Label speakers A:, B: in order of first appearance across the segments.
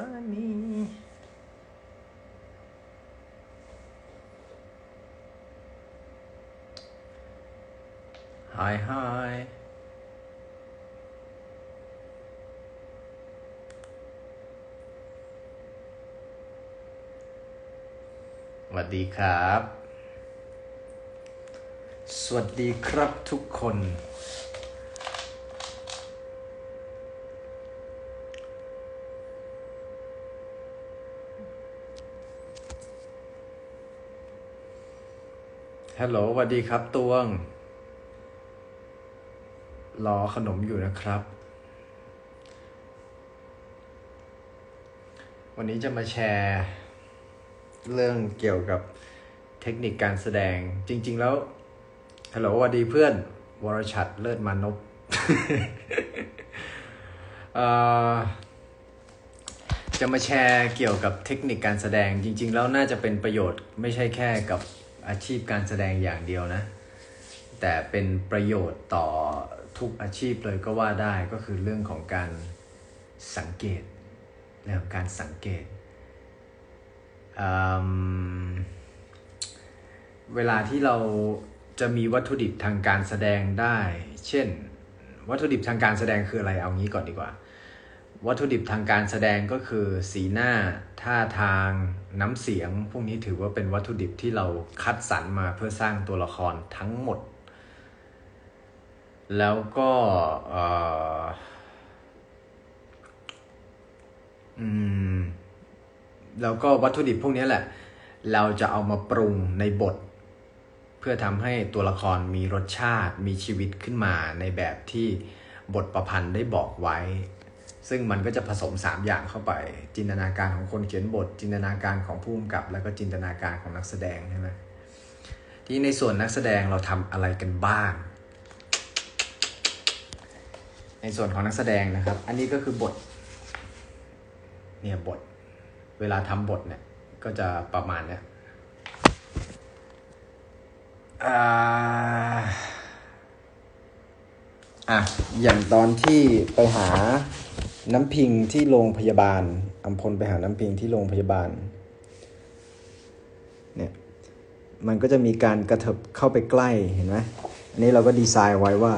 A: ตอนนี้ Hi hi สวัสดีครับ สวัสดีครับทุกคน ฮัลโหลสวัสดีครับตวง รอขนมอยู่นะครับ วันนี้จะมาแชร์ เรื่องเกี่ยวกับเทคนิคการแสดง จริง ๆ แล้ว ฮัลโหลสวัสดีเพื่อน วรชัดเลิศมานพจะมาแชร์เกี่ยวกับเทคนิคการแสดงจริง ๆ แล้วน่าจะเป็นประโยชน์ไม่ใช่แค่กับ อาชีพการแสดงอย่างเดียวนะ แต่เป็นประโยชน์ต่อทุกอาชีพเลยก็ว่าได้ก็คือเรื่องของการสังเกตเรื่องการสังเกตเวลาที่เราจะมีวัตถุดิบทางการแสดงได้ เช่น วัตถุดิบทางการแสดงคืออะไรเอางี้ก่อนดีกว่า วัตถุดิบทางการแสดงก็คือสีหน้าท่าทางน้ำเสียง พวกนี้ถือว่าเป็นวัตถุดิบที่เราคัดสรรมาเพื่อสร้างตัวละครทั้งหมด แล้วก็อืมแล้วก็วัตถุดิบพวกนี้แหละ เราจะเอามาปรุงในบท เพื่อทำให้ตัวละครมีรสชาติมีชีวิตขึ้นมาในแบบที่บทประพันธ์ได้บอกไว้ ซึ่งมันก็จะผสม 3 อย่างเข้าไป จินตนาการของคนเขียนบท จินตนาการของผู้กำกับ แล้วก็จินตนาการของนักแสดงใช่ไหมที่ในส่วนนักแสดงเราทำอะไรกันบ้าง ในส่วนของนักแสดงนะครับ อันนี้ก็คือบทเนี่ยบท เวลาทำบทเนี่ยก็จะประมาณเนี้ยอ่า อะอย่างตอนที่ไปหาน้ำพิงที่โรงพยาบาลอัมพลไปหาน้ำพิงที่โรงพยาบาล เนี่ย มันก็จะมีการกระเถิบเข้าไปใกล้เห็นไหมอันนี้เราก็ดีไซน์ไว้ว่า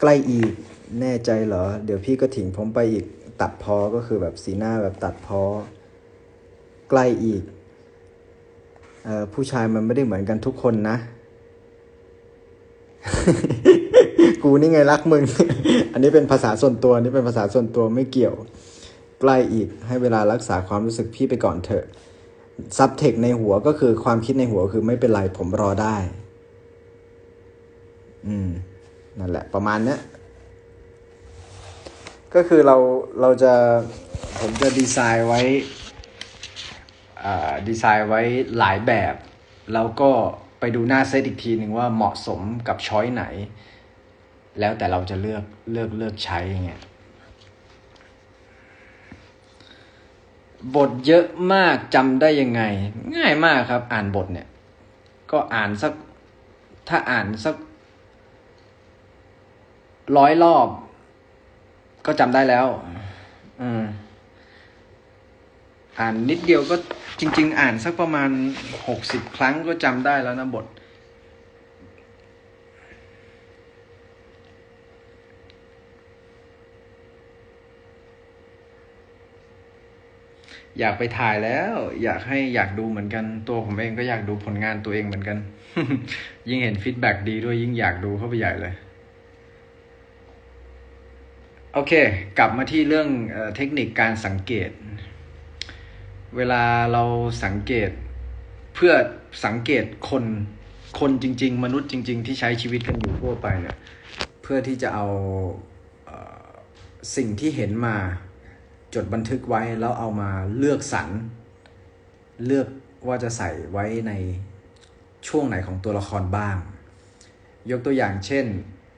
A: ใกล้อีกแน่ใจเหรอ เดี๋ยวพี่ก็ถิงผมไปอีกตัดพอก็คือแบบสีหน้าแบบตัดพอ ใกล้อีกเออผู้ชายมันไม่ได้เหมือนกันทุกคนนะ กูนี่ไงรักมึง อันนี้เป็นภาษาส่วนตัวนนี่เป็นภาษาส่วนตัวไม่เกี่ยวใกล้อีกให้เวลารักษาความรู้สึกพี่ไปก่อนเถอะซับเทคในหัวก็คือความคิดในหัวคือไม่เป็นไรผมรอได้ อืม นั่นแหละ ประมาณเนี้ยก็คือเราเราจะผมจะดีไซน์ไว้ดีไซน์ไว้หลายแบบ แล้วก็ไปดูหน้าเซตอีกทีหนึ่งว่าเหมาะสมกับช้อยไหน แล้วแต่เราจะเลือกเลือกเลือกใช้อย่างเงี้ยบทเยอะมากจำได้ยังไง ง่ายมากครับ อ่านบทเนี่ย ก็อ่านสักถ้าอ่านสักร้อยรอบ ก็จำได้แล้ว อืมอ่านนิดเดียวก็จริง ๆ อ่านสักประมาณหกสิบครั้งก็จำได้แล้วนะบท อยากไปถ่ายแล้ว อยากให้อยากดูเหมือนกัน ตัวผมเองก็อยากดูผลงานตัวเองเหมือนกัน ยิ่งเห็นฟีดแบ็ดีด้วยยิ่งอยากดูเข้าไปใหญ่เลย โอเค กลับมาที่เรื่องเอเทคนิคการสังเกต เวลาเราสังเกตเพื่อสังเกตคนคนจริง ๆ มนุษย์จริง ๆ ที่ใช้ชีวิตกันอยู่ทั่วไปเนี่ยเพื่อที่จะเอาเอสิ่งที่เห็นมา จดบันทึกไว้แล้วเอามาเลือกสรรเลือกว่าจะใส่ไว้ในช่วงไหนของตัวละครบ้าง ยกตัวอย่างเช่น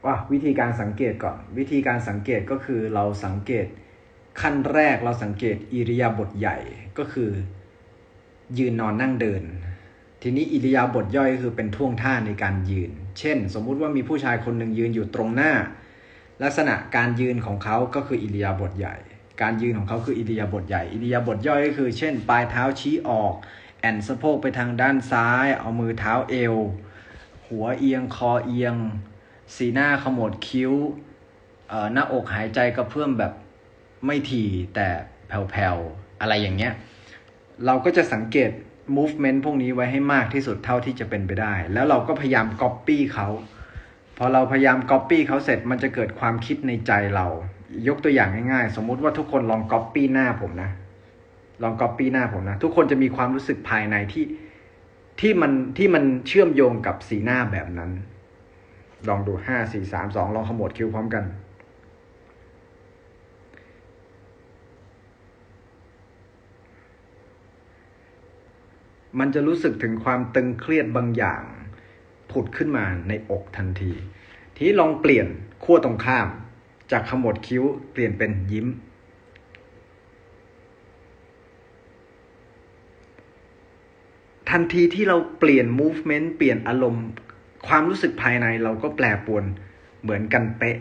A: ว่าวิธีการสังเกตก่อน วิธีการสังเกตก็คือเราสังเกตขั้นแรกเราสังเกตอิริยาบถใหญ่ก็คือ ยืนนอนนั่งเดิน ทีนี้อิริยาบถย่อยก็คือเป็นท่วงท่าในการยืน เช่น สมมุติว่ามีผู้ชายคนหนึ่งยืนอยู่ตรงหน้า ลักษณะการยืนของเขาก็คืออิริยาบถใหญ่ การยืนของเขาคืออิริยาบถใหญ่ อิริยาบถย่อยก็คือ เช่น ปลายเท้าชี้ออก แอนสะโพกไปทางด้านซ้าย เอามือเท้าเอว หัวเอียงคอเอียง สีหน้าขมวดคิ้วหน้าอกหายใจกระเพื่อมแบบไม่ถี่แต่แผ่วๆ อะไรอย่างเงี้ย เราก็จะสังเกต movement พวกนี้ไว้ให้มากที่สุดเท่าที่จะเป็นไปได้ แล้วเราก็พยายาม copy เขา พอเราพยายาม copy เขาเสร็จมันจะเกิดความคิดในใจเรา ยกตัวอย่างง่ายๆ สมมุติว่าทุกคนลอง copy หน้าผมนะ ลอง copy หน้าผมนะ ทุกคนจะมีความรู้สึกภายในที่ที่มันที่มันเชื่อมโยงกับสีหน้าแบบนั้น ลองดูห้าสี่สามสองลองขมวดคิ้วพร้อมกัน มันจะรู้สึกถึงความตึงเครียดบางอย่างผุดขึ้นมาในอกทันที ทีนี้ลองเปลี่ยนขั้วตรงข้าม จากขมวดคิ้วเปลี่ยนเป็นยิ้ม ทันทีที่เราเปลี่ยน movement เปลี่ยนอารมณ์ ความรู้สึกภายในเราก็แปรปรวนเหมือนกันเป๊ะ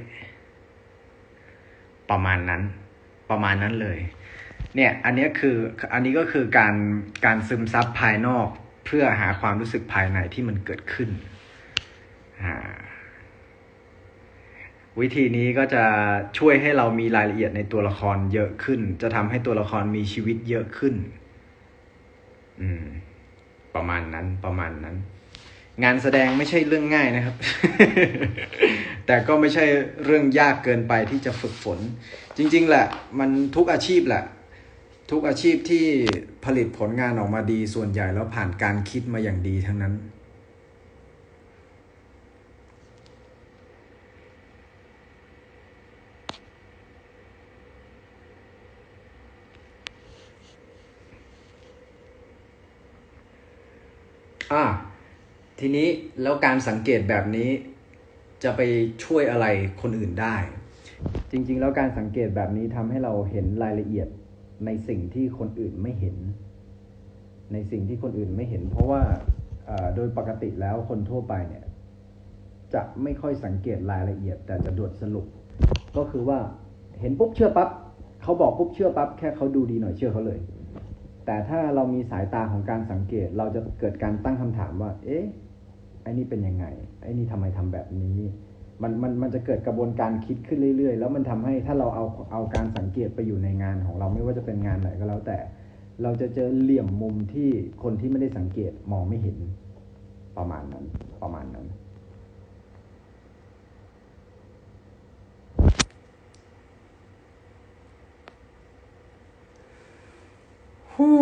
A: ประมาณนั้น ประมาณนั้นเลย เนี่ย อันนี้คือ อันนี้ก็คือการ การซึมซับภายนอก เพื่อหาความรู้สึกภายในที่มันเกิดขึ้น อ่า วิธีนี้ก็จะช่วยให้เรามีรายละเอียดในตัวละครเยอะขึ้น จะทำให้ตัวละครมีชีวิตเยอะขึ้น อืม ประมาณนั้น ประมาณนั้น งานแสดงไม่ใช่เรื่องง่ายนะครับ แต่ก็ไม่ใช่เรื่องยากเกินไปที่จะฝึกฝน จริง ๆ แหละ มันทุกอาชีพแหละ ทุกอาชีพที่ผลิตผลงานออกมาดีส่วนใหญ่แล้วผ่านการคิดมาอย่างดีทั้งนั้น อ่าทีนี้แล้วการสังเกตแบบนี้ จะไปช่วยอะไรคนอื่นได้ จริง ๆ แล้วการสังเกตแบบนี้ทำให้เราเห็นรายละเอียดในสิ่งที่คนอื่นไม่เห็น ในสิ่งที่คนอื่นไม่เห็น เพราะว่าโดยปกติแล้วคนทั่วไปเนี่ย จะไม่ค่อยสังเกตรายละเอียด แต่จะด่วนสรุป ก็คือว่าเห็นปุ๊บเชื่อปั๊บเขาบอกปุ๊บเชื่อปั๊บแค่เขาดูดีหน่อยเชื่อเขาเลย แต่ถ้าเรามีสายตาของการสังเกต เราจะเกิดการตั้งคำถามว่า เอ๊ะไอ้นี่เป็นยังไง ไอ้นี่ทำไมทำแบบนี้ มันมันมันจะเกิดกระบวนการคิดขึ้นเรื่อยๆ แล้วมันทำให้ถ้าเราเอาเอาการสังเกตไปอยู่ในงานของเราไม่ว่าจะเป็นงานไหนก็แล้วแต่ เราจะเจอเหลี่ยมมุมที่คนที่ไม่ได้สังเกตมองไม่เห็นประมาณนั้นประมาณนั้น ฮู้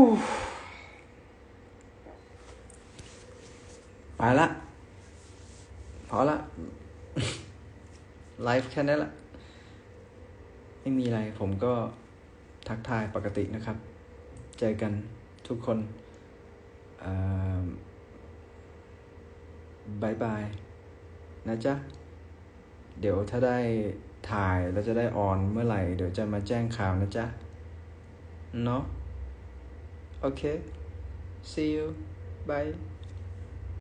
A: ไปละพอละไลฟ์แค่นั้นละไม่มีอะไรผมก็ทักทายปกตินะครับ เจอกันทุกคนบายบายนะจ๊ะ เดี๋ยวถ้าได้ถ่ายแล้วจะได้ออนเมื่อไหร่ เดี๋ยวจะมาแจ้งข่าวนะจ๊ะ เนาะ โอเค see you bye